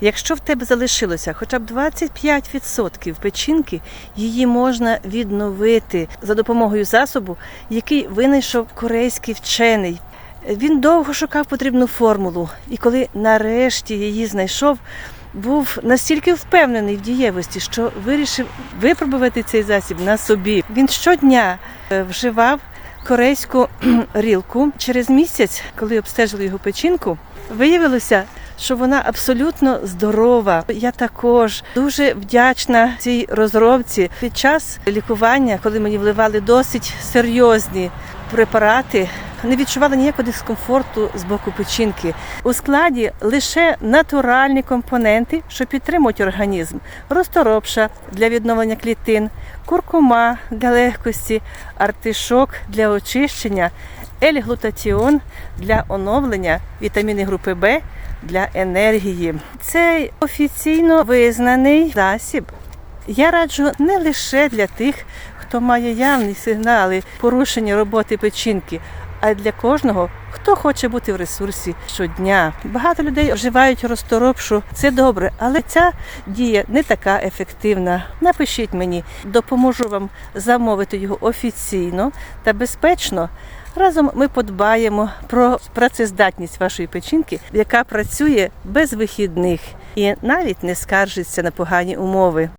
Якщо в тебе залишилося хоча б 25% печінки, її можна відновити за допомогою засобу, який винайшов корейський вчений. Він довго шукав потрібну формулу, і коли нарешті її знайшов, був настільки впевнений в дієвості, що вирішив випробувати цей засіб на собі. Він щодня е, вживав корейську рілку. Через місяць, коли обстежили його печінку, виявилося, що вона абсолютно здорова. Я також дуже вдячна цій розробці. Під час лікування, коли мені вливали досить серйозні препарати, не відчувала ніякого дискомфорту з боку печінки. У складі лише натуральні компоненти, що підтримують організм: розторопша для відновлення клітин, куркума для легкості, артишок для очищення, ель-глутатіон для оновлення, вітаміни групи Б для енергії. Цей офіційно визнаний засіб я раджу не лише для тих, хто має явні сигнали порушення роботи печінки, а для кожного, хто хоче бути в ресурсі щодня. Багато людей вживають розторопшу. Це добре, але ця дія не така ефективна. Напишіть мені, допоможу вам замовити його офіційно та безпечно. Разом ми подбаємо про працездатність вашої печінки, яка працює без вихідних і навіть не скаржиться на погані умови.